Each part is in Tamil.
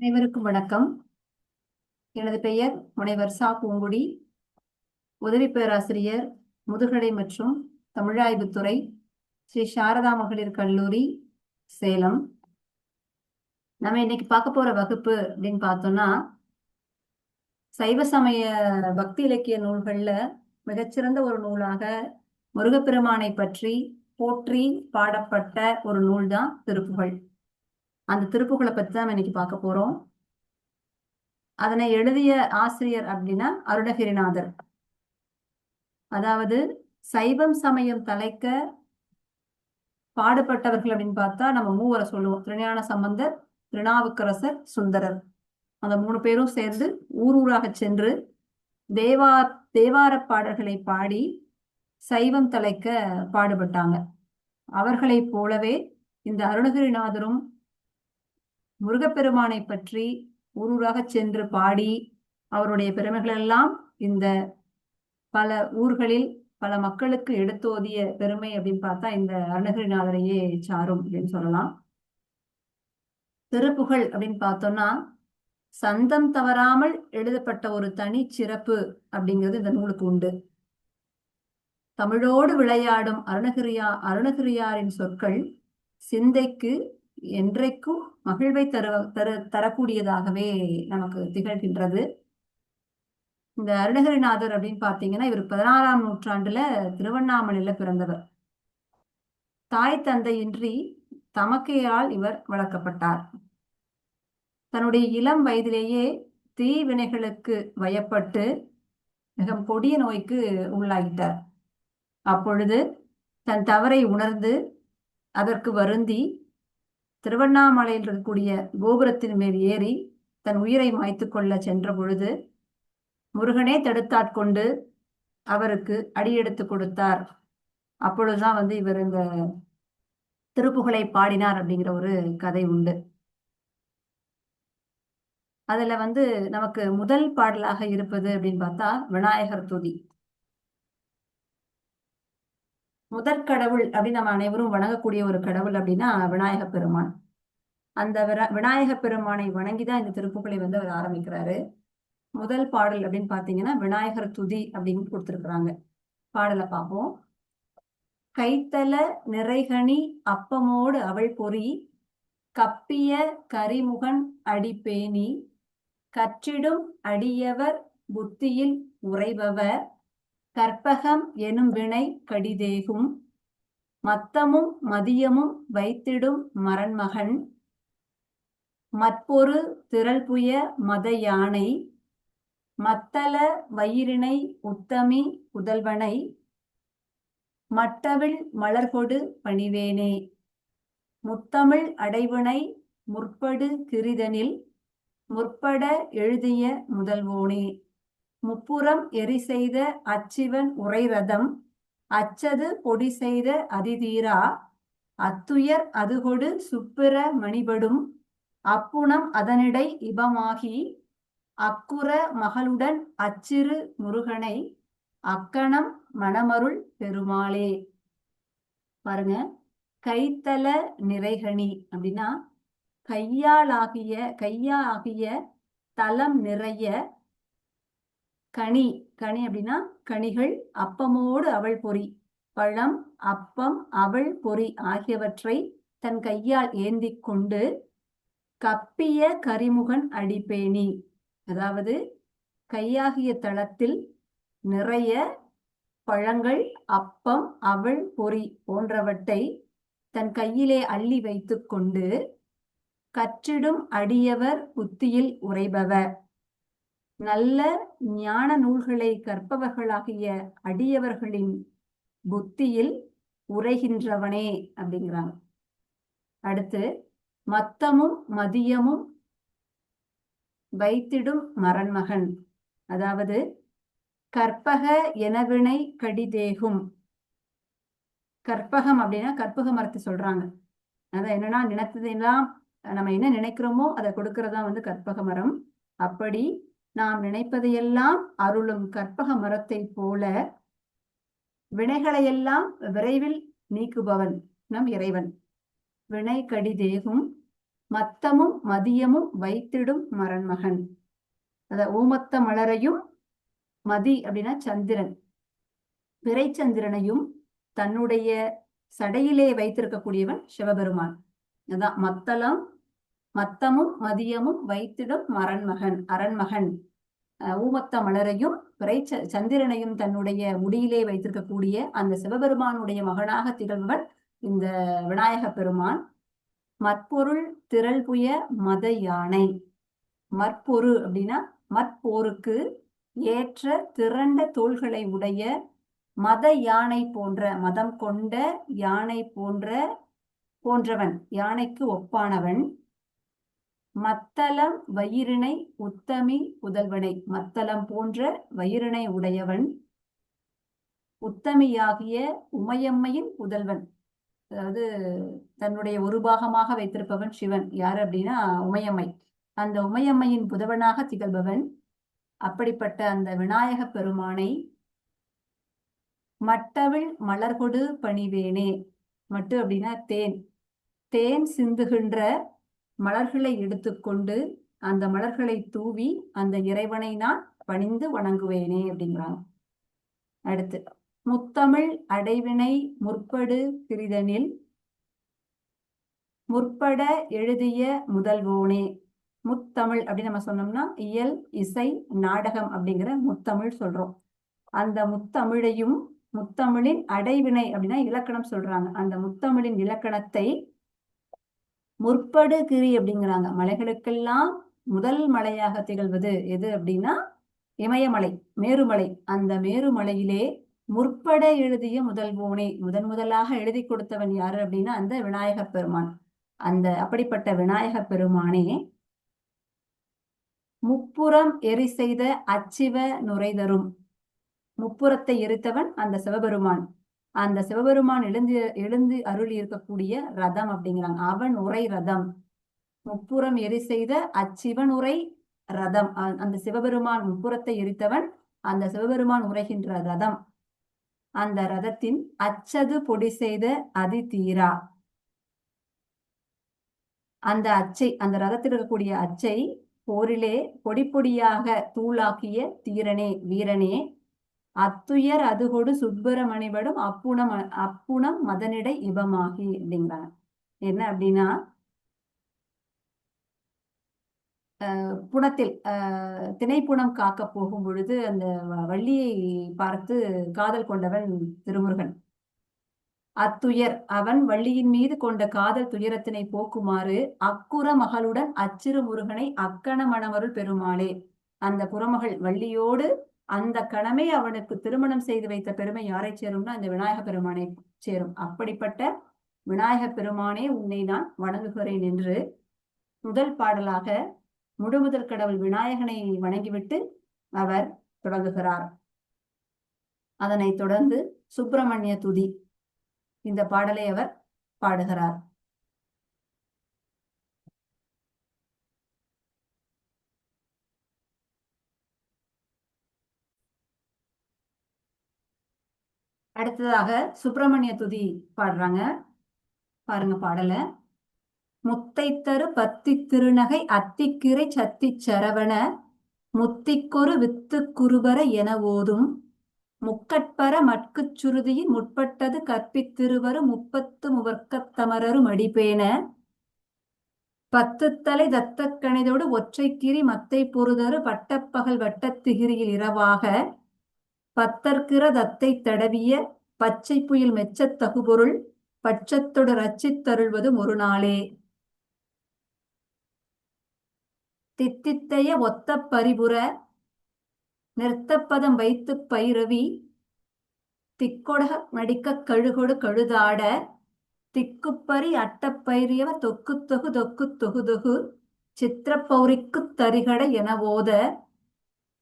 அனைவருக்கும் வணக்கம். எனது பெயர் முனைவர் சா. பூங்குடி. உதவி பேராசிரியர் முதுகலை மற்றும் தமிழாய்வுத்துறை ஸ்ரீ சாரதா மகளிர் கல்லூரி சேலம். நம்ம இன்னைக்கு பார்க்க போற வகுப்பு அப்படின்னு பார்த்தோம்னா சைவ சமய பக்தி இலக்கிய நூல்கள்ல மிகச்சிறந்த ஒரு நூலாக முருகப்பெருமானை பற்றி போற்றி பாடப்பட்ட ஒரு நூல் தான் அந்த திருப்புகளை பத்தி தான் இன்னைக்கு பார்க்க போறோம். அதனை எழுதிய ஆசிரியர் அப்படின்னா அருணகிரிநாதர். அதாவது சைவம் சமயம் தலைக்க பாடுபட்டவர்கள் அப்படின்னு பார்த்தா நம்ம மூவரை சொல்லுவோம். திருஞான சம்பந்தர் திருநாவுக்கரசர் சுந்தரர். அந்த மூணு பேரும் சேர்ந்து ஊர் ஊராக சென்று தேவா தேவார பாடல்களை பாடி சைவம் தலைக்க பாடுபட்டாங்க. அவர்களைப் போலவே இந்த அருணகிரிநாதரும் முருகப்பெருமானை பற்றி ஊரூராக சென்று பாடி அவருடைய பெருமைகள் எல்லாம் இந்த பல ஊர்களில் பல மக்களுக்கு எடுத்தோதிய பெருமை அப்படின்னு பார்த்தா இந்த அருணகிரிநாதரையே சாரும் அப்படின்னு சொல்லலாம். திருப்புகழ் அப்படின்னு பார்த்தோம்னா சந்தம் தவறாமல் எழுதப்பட்ட ஒரு தனி சிறப்பு அப்படிங்கிறது இந்த நூலுக்கு உண்டு. தமிழோடு விளையாடும் அருணகிரியா அருணகிரியாரின் சொற்கள் சிந்தைக்கு என்றைக்கும் மகிழ்வை தர தர தரக்கூடியதாகவே நமக்கு திகழ்கின்றது. இந்த அருணகிரிநாதர் அப்படின்னு பார்த்தீங்கன்னா இவர் பதினாறாம் நூற்றாண்டுல திருவண்ணாமலையில பிறந்தவர். தாய் தந்தையின்றி தமக்கையால் இவர் வளர்க்கப்பட்டார். தன்னுடைய இளம் வயதிலேயே தீவினைகளுக்கு வயப்பட்டு மிக கொடிய நோய்க்கு உள்ளாகிட்டார். அப்பொழுது தன் தவறை உணர்ந்து அதற்கு வருந்தி திருவண்ணாமலையில் இருக்கக்கூடிய கோபுரத்தின் மேல் ஏறி தன் உயிரை மாய்த்து கொள்ள சென்ற பொழுது முருகனே தடுத்தாட்கொண்டு அவருக்கு அடியெடுத்து கொடுத்தார். அப்பொழுதுதான் வந்து இவர் இந்த திருப்புகளை பாடினார் அப்படிங்கிற ஒரு கதை உண்டு. அதுல வந்து நமக்கு முதல் பாடலாக இருப்பது அப்படின்னு பார்த்தா விநாயகர் துதி. முதற் கடவுள் அப்படின்னு நம்ம அனைவரும் வணங்கக்கூடிய ஒரு கடவுள் அப்படின்னா விநாயக பெருமான். அந்த விநாயக பெருமானை வணங்கிதான் இந்த திருப்புகளை வந்து அவர் ஆரம்பிக்கிறாரு. முதல் பாடல் அப்படின்னு பாத்தீங்கன்னா விநாயகர் துதி அப்படின்னு கொடுத்துருக்குறாங்க. பாடலை பார்ப்போம். கைத்தல நிறைகனி அப்பமோடு அவள் பொறி கப்பிய கரிமுகன் அடிப்பேணி கற்றிடும் அடியவர் புத்தியில் உறைபவர் கற்பகம் எனும் வினை கடிதேகும். மத்தமும் மதியமும் வைத்திடும் மரண்மகன். மற்பொரு திரள்புய மத யானை மத்தள வயிறினை உத்தமி புதல்வனை மட்டவில் மலர்கொடு பணிவேனே. முத்தமிழ் அடைவினை முற்படு கிரிதனில். முற்பட எழுதிய முதல்வோனே. முப்புறம் எரி செய்த அச்சிவன் உரை ரதம் அச்சது பொடி செய்த அதிதீரா அத்துயர் அதுகொடு சுப்பிர மணிபடும் அப்புணம் அதனிடை இபமாகி அக்குற மகளுடன் அச்சிறு முருகனை அக்கணம் மணமருள் பெருமாளே. பாருங்க கைத்தல நிறைகணி அப்படின்னா கையாலாகிய கையாகிய தலம் நிறைய கனி கனி அப்படின்னா கனிகள் அப்பமோடு அவள் பொறி பழம் அப்பம் அவள் பொறி ஆகியவற்றை தன் கையால் ஏந்தி கொண்டு கப்பிய கரிமுகன் அடிப்பேணி அதாவது கையாகிய தளத்தில் நிறைய பழங்கள் அப்பம் அவள் பொறி போன்றவற்றை தன் கையிலே அள்ளி வைத்துக்கொண்டு கற்றிடும் அடியவர் புத்தியில் உரைபவர் நல்ல ஞான நூல்களை கற்பவர்களாகிய அடியவர்களின் புத்தியில் உரைகின்றவனே அப்படிங்கிறாங்க. அடுத்து மத்தமும் மதியமும் வைத்திடும் மரண்மகன். அதாவது கற்பக எனவினை கடிதேகும். கற்பகம் அப்படின்னா கற்பக மரத்தை சொல்றாங்க. அதான் என்னன்னா நினைத்ததெல்லாம் நம்ம என்ன நினைக்கிறோமோ அதை கொடுக்கறதா வந்து கற்பக மரம். அப்படி நாம் நினைப்பதையெல்லாம் அருளும் கற்பக மரத்தை போல வினைகளையெல்லாம் விரைவில் நீக்குபவன் நம் இறைவன். வினை கடிதேகும் மத்தமும் மதியமும் வைத்திடும் மரண்மகன். அத ஊமத்த மலரையும் மதி அப்படின்னா சந்திரன். பிறைச்சந்திரனையும் தன்னுடைய சடையிலே வைத்திருக்கக்கூடியவன் சிவபெருமான். அதான் மத்தளம் மத்தமும் மதியமும் வைத்திடும் மரண்மகன் அரண்மகன். ஊமத்த மலரையும் பிறை சந்திரனையும் தன்னுடைய முடியிலே வைத்திருக்கக்கூடிய அந்த சிவபெருமானுடைய மகனாக திகழ்வன் இந்த விநாயக பெருமான். மற்பொருள் திரள்புய மத யானை. மற்பொரு அப்படின்னா மற்போருக்கு ஏற்ற திரண்ட தோள்களை உடைய மத யானை போன்ற மதம் கொண்ட யானை போன்ற போன்றவன் யானைக்கு ஒப்பானவன். மத்தளம் வயிறினை உத்தமி புதல்வனை. மத்தளம் போன்ற வயிறினை உடையவன் உத்தமியாகிய உமையம்மையின் புதல்வன். அதாவது தன்னுடைய ஒரு பாகமாக வைத்திருப்பவன் சிவன். யார் அப்படின்னா உமையம்மை. அந்த உமையம்மையின் புதவனாக திகழ்பவன் அப்படிப்பட்ட அந்த விநாயக பெருமானை மட்டவிழ் மலர்கொடு பணிவேனே. மட்டு அப்படின்னா தேன். தேன் சிந்துகின்ற மலர்களை எடுத்துக்கொண்டு அந்த மலர்களை தூவி அந்த இறைவனை நான் பணிந்து வணங்குவேனே அப்படிங்கிறாங்க. அடுத்து முத்தமிழ் அடைவினை முற்படு பிரிதனில் முற்பட எழுதிய முதல்வோனே. முத்தமிழ் அப்படின்னு நம்ம சொன்னோம்னா இயல் இசை நாடகம் அப்படிங்கிற முத்தமிழ் சொல்றோம். அந்த முத்தமிழையும் முத்தமிழின் அடைவினை அப்படின்னா இலக்கணம் சொல்றாங்க. அந்த முத்தமிழின் இலக்கணத்தை முற்படு கிரி அப்படிங்கிறாங்க. மலைகளுக்கெல்லாம் முதல் மலையாக திகழ்வது எது அப்படின்னா இமயமலை மேருமலை. அந்த மேருமலையிலே முற்பட எழுதிய முதல் பூனை முதன் முதலாக எழுதி கொடுத்தவன் யாரு அப்படின்னா அந்த விநாயக பெருமான். அந்த அப்படிப்பட்ட விநாயக பெருமானே முப்புறம் எரி செய்த அச்சிவ நுரைதரும். முப்புறத்தை எரித்தவன் அந்த சிவபெருமான். அந்த சிவபெருமான் எழுந்து எழுந்து அருள் இருக்கக்கூடிய ரதம் அப்படிங்கிறாங்க. அவன் உரை ரதம். முப்புறம் எரி செய்த அச்சிவன் உரை ரதம். அந்த சிவபெருமான் முப்புறத்தை எரித்தவன் அந்த சிவபெருமான் உரைகின்ற ரதம். அந்த ரதத்தின் அச்சது பொடி செய்த அதி தீரா. அந்த அச்சை அந்த ரதத்தில் இருக்கக்கூடிய அச்சை போரிலே பொடி பொடியாக தூளாக்கிய தீரனே வீரனே அத்துயர் அதுகொடு சுப்பிரமணிபடும் அப்புணம் அப்புணம் மதனிடை இவமாகி அப்படிங்கிறாங்க. என்ன அப்படின்னா புணத்தில் திணைப்புணம் காக்க போகும் பொழுது அந்த வள்ளியை பார்த்து காதல் கொண்டவன் திருமுருகன். அத்துயர் அவன் வள்ளியின் மீது கொண்ட காதல் துயரத்தினை போக்குமாறு அக்குற மகளுடன் அச்சிறு முருகனை அக்கண மணமருள் பெருமாளே அந்த புறமகள் வள்ளியோடு அந்த கணமே அவனுக்கு திருமணம் செய்து வைத்த பெருமை யாரை சேரும்னா அந்த விநாயக பெருமானை சேரும். அப்படிப்பட்ட விநாயக பெருமானே உன்னை நான் வணங்குகிறேன் என்று முதல் பாடலாக முழுமுதல் கடவுள் விநாயகனை வணங்கிவிட்டு அவர் தொடங்குகிறார். அதனைத் தொடர்ந்து சுப்பிரமணிய துதி இந்த பாடலை அவர் பாடுகிறார். அடுத்ததாக சுப்பிரமணிய துதி பாடுறாங்க. பாருங்க பாடல. முத்தைத்தரு பத்தி திருநகை அத்திக்கிரை சத்தி சரவண முத்திக்கொரு வித்து குருபர என ஓதும். முக்கட்பர மட்குச் சுருதியின் முற்பட்டது கற்பித்திருவரு முப்பத்து முவர்க்கத்தமரரு மடிப்பேன. பத்து தலை கணிதோடு ஒற்றைக்கிரி மத்தை பொறுதரு பட்டப்பகல் வட்டத்திகிரியில் இரவாக பத்தற்கிற தத்தை தடவிய பச்சை புயல் மெச்சத் தகுபொருள் பட்சத்தொடு ரச்சித்தருள்வது ஒரு நாளே தித்தித்தைய ஒத்த பரிபுற நிறுத்தப்பதம் வைத்து பைரவி திக்கொடக நடிக்க கழுகொடு கழுதாட திக்குப்பரி அட்டப்பயிரியவ தொக்கு தொகு தொக்கு தொகு தொகு சித்திரப்பௌரிக்கு தரிகட என ஓத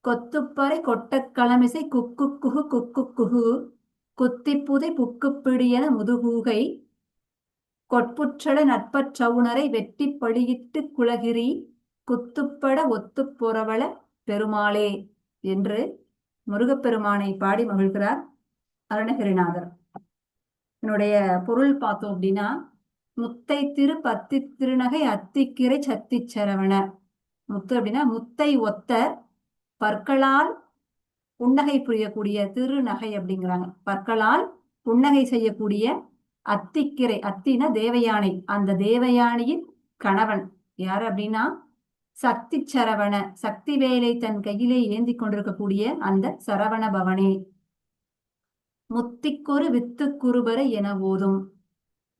கொத்துப்பறை கொட்டக்களமிசை குக்கு குகு குக்கு குகு குத்திப்புதை புக்குப்பிடியன முதுகூகை கொட்புற்றட நட்பற்றவுணரை வெட்டி பழியிட்டு குலகிரி குத்துப்பட ஒத்துப்புறவள பெருமாளே என்று முருகப்பெருமானை பாடி மகிழ்கிறார் அருணகிரிநாதர். என்னுடைய பொருள் பார்த்தோம் அப்படின்னா முத்தை திரு பத்தி திருநகை அத்திக்கிரை சத்தி சரவண. முத்து அப்படின்னா முத்தை ஒத்தர் பற்களால் புன்னகை புரியக்கூடிய திருநகை அப்படிங்கிறாங்க. பற்களால் புன்னகை செய்யக்கூடிய அத்திக்கிரை அத்தின தேவயானை. அந்த தேவயானியின் கணவன் யார் அப்படின்னா சக்தி சரவண சக்தி வேலை தன் கையிலே ஏந்தி கொண்டிருக்கக்கூடிய அந்த சரவண பவனே. முத்திக்கொரு வித்து குருபர என ஓதும்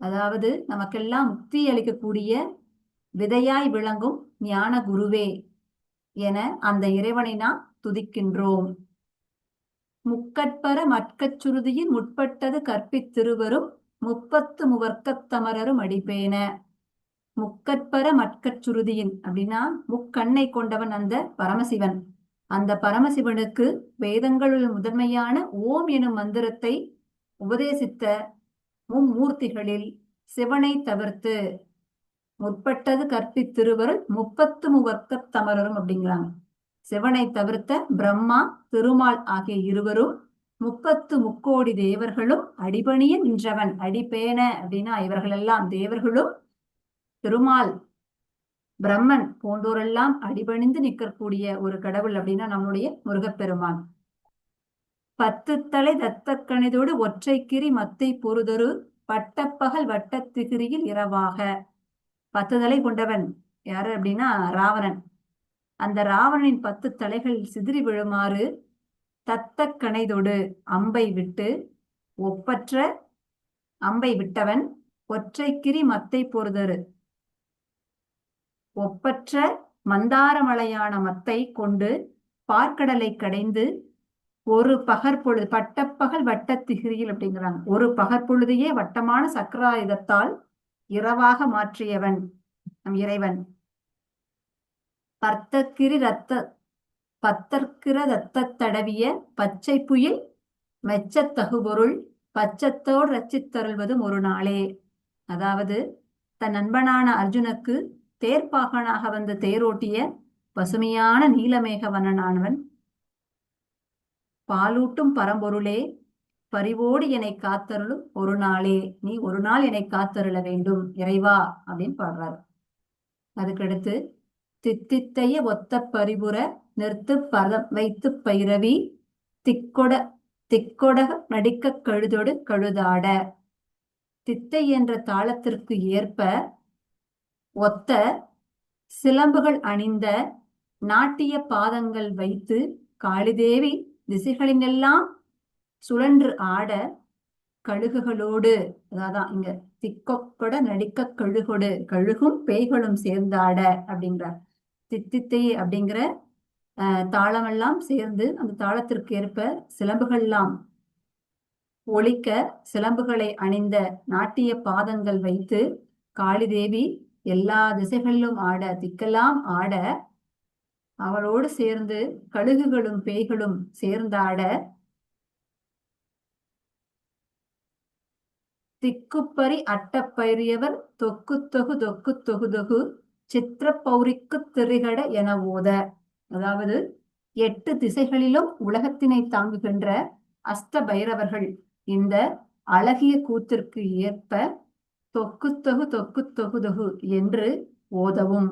அதாவது நமக்கெல்லாம் முக்தி அளிக்கக்கூடிய விதையாய் விளங்கும் ஞான குருவே. என அந்த இறைவனை நாம் துதிக்கின்றோம். முக்கட்பர மட்கச் சுருதியின் முற்பட்டது கற்பித்திருவரும் முப்பத்து முவர்க்கத்தமரரும் அடிப்பேன. முக்கட்பர மட்கச் சுருதியின் அப்படின்னா முக்கண்ணை கொண்டவன் அந்த பரமசிவன். அந்த பரமசிவனுக்கு வேதங்களுள் முதன்மையான ஓம் எனும் மந்திரத்தை உபதேசித்த மும்மூர்த்திகளில் சிவனை தவிர்த்து முற்பட்டது கற்பித்திருவருள் முப்பத்து முவர்க்க தமரரும் அப்படிங்கிறாங்க. சிவனை தவிர்த்த பிரம்மா திருமால் ஆகிய இருவரும் முப்பத்து முக்கோடி தேவர்களும் அடிபணிய நின்றவன். அடிப்பேன அப்படின்னா இவர்களெல்லாம் தேவர்களும் திருமால் பிரம்மன் போன்றோரெல்லாம் அடிபணிந்து நிற்கக்கூடிய ஒரு கடவுள் அப்படின்னா நம்முடைய முருகப்பெருமான். பத்து தலை தத்தக்கணிதோடு ஒற்றைக்கிரி மத்தை பொறுதொரு பட்டப்பகல் வட்டத்திகிரியில் இரவாக. பத்து தலை கொண்டவன். யாரு அப்படின்னா ராவணன். அந்த ராவணனின் பத்து தலைகள் சிதறி விழுமாறு தத்த கணைதொடு அம்பை விட்டு ஒப்பற்ற அம்பை விட்டவன் ஒற்றைக்கிரி மத்தை பொறுதரு. ஒப்பற்ற மந்தாரமலையான மத்தை கொண்டு பார்க்கடலை கடைந்து ஒரு பகற்பொழுது பட்டப்பகல் வட்டத்திகிரியில் அப்படிங்கிறாங்க. ஒரு பகற்பொழுதையே வட்டமான சக்கராயுதத்தால் இரவாக மாற்றியவன் நம் இறைவன். பர்த்தக்கிரி ரத்த பத்தற்கிற ரத்த தடவிய பச்சை புயல் மெச்சத்தகுபொருள் பச்சத்தோடு ரச்சித்தருள்வதும் ஒரு நாளே. அதாவது தன் நண்பனான அர்ஜுனுக்கு தேர்ப்பாகனாக வந்து தேரோட்டிய பசுமையான நீலமேகவனனானவன். பாலூட்டும் பரம்பொருளே பரிவோடு என்னை காத்தருளும் ஒரு நாளே நீ ஒரு நாள் என்னை காத்தருள வேண்டும் இறைவா அப்படின்னு பாடுறாரு. அதுக்கடுத்து தித்தித்தைய ஒத்த பரிபுற நிறுத்து பதம் வைத்து பைரவி திக்கொட திக்கொடக நடிக்க கழுதொடு கழுதாட. தித்தை என்ற தாளத்திற்கு ஏற்ப ஒத்த சிலம்புகள் அணிந்த நாட்டிய பாதங்கள் வைத்து காளிதேவி திசைகளினெல்லாம் சுழன்று ஆட கழுகுகளோடு அதான் இங்க திக்கொட நடிக்க கழுகொடு கழுகும் பேய்களும் சேர்ந்தாட அப்படின்றார். தித்தித்தை அப்படிங்கிற தாளமெல்லாம் சேர்ந்து அந்த தாளத்திற்கு ஏற்ப சிலம்புகள்லாம் ஒழிக்க சிலம்புகளை அணிந்த நாட்டிய பாதங்கள் வைத்து காளிதேவி எல்லா திசைகளிலும் ஆட திக்கெல்லாம் ஆட அவளோடு சேர்ந்து கழுகுகளும் பேய்களும் சேர்ந்தாட திக்குப்பறி அட்டப்பயிரியவர் தொக்கு தொகு தொக்கு தொகு தொகு சித்திரப்பௌரிக்கு திரிகட என ஓத. அதாவது எட்டு திசைகளிலும் உலகத்தினை தாங்குகின்ற அஸ்தபைரவர்கள் இந்த அழகிய கூத்திற்கு ஏற்ப தொக்கு தொகு தொக்கு தொகு தொகு என்று ஓதவும்.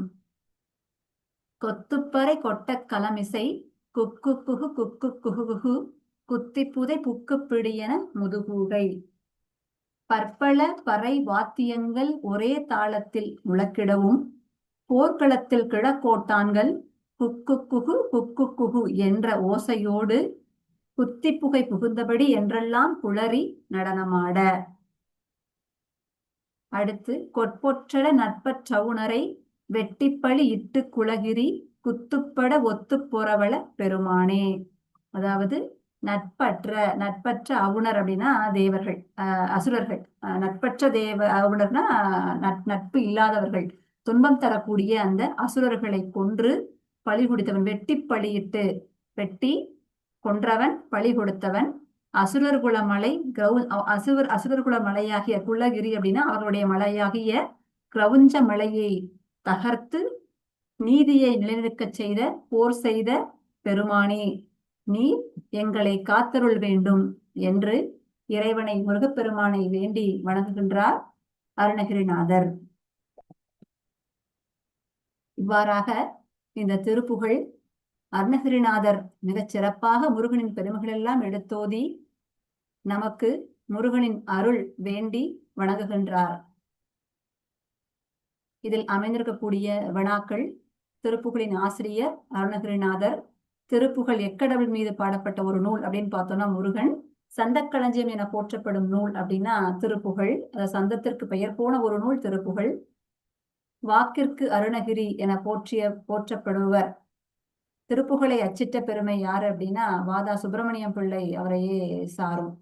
கொத்துப்பறை கொட்ட கலமிசை குக்கு குகு குக்கு குகு குகு குத்திப்புதை புக்கு பிடியன முதுகூகை. பற்பல பறை வாத்தியங்கள் ஒரே தாளத்தில் முழக்கிடவும் போர்க்களத்தில் கிழக்கோட்டான்கள் குக்கு குகு குக்கு குகு என்ற ஓசையோடு குத்திப்புகை புகுந்தபடி என்றெல்லாம் குளறி நடனமாட. அடுத்து கொட்பொற்றல நட்பற்றவுணரை வெட்டிப்பழி இட்டு குலகிரி குத்துப்பட ஒத்து பொறவள பெருமானே. அதாவது நட்பற்ற நட்பற்ற அவுணர் அப்படின்னா தேவர்கள். அசுரர்கள். நட்பற்ற தேவ அவுணர்னா நட்பு இல்லாதவர்கள். துன்பம் தரக்கூடிய அந்த அசுரர்களை கொன்று பழி கொடுத்தவன் வெட்டி பழியிட்டு வெட்டி கொன்றவன் பழி கொடுத்தவன். அசுரர் குல மலை கிரௌ அசுவர் அசுரர் குல மலையாகிய குலகிரி அப்படின்னா அவர்களுடைய மலையாகிய கிரவுஞ்ச மலையை தகர்த்து நீதியை நிலைநிற்க செய்த போர் செய்த பெருமானே. நீ எங்களை காத்தருள் வேண்டும் என்று இறைவனை முருகப்பெருமானை வேண்டி வணங்குகின்றார் அருணகிரிநாதர். இவ்வாறாக இந்த திருப்புகழ் அருணகிரிநாதர் மிகச் சிறப்பாக முருகனின் பெருமைகள் எல்லாம் எடுத்தோதி நமக்கு முருகனின் அருள் வேண்டி வணங்குகின்றார். இதில் அமைந்திருக்கக்கூடிய வினாக்கள் திருப்புகளின் ஆசிரியர் அருணகிரிநாதர் திருப்புகழ் எக்கடவுள் மீது பாடப்பட்ட ஒரு நூல் அப்படின்னு பார்த்தோம்னா முருகன். சந்தக்களஞ்சியம் என போற்றப்படும் நூல் அப்படின்னா திருப்புகழ் சந்தத்திற்கு பெயர் போன ஒரு நூல் திருப்புகழ் வாக்கிற்கு அருணகிரி என போற்றிய போற்றப்படுவர் திருப்புகழை அச்சிட்ட பெருமை யாரு அப்படின்னா வாதா சுப்பிரமணியம் பிள்ளை அவரையே சாரும்.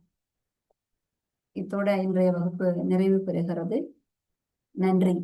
இத்தோட இன்றைய வகுப்பு நிறைவு பெறுகிறது. நன்றி.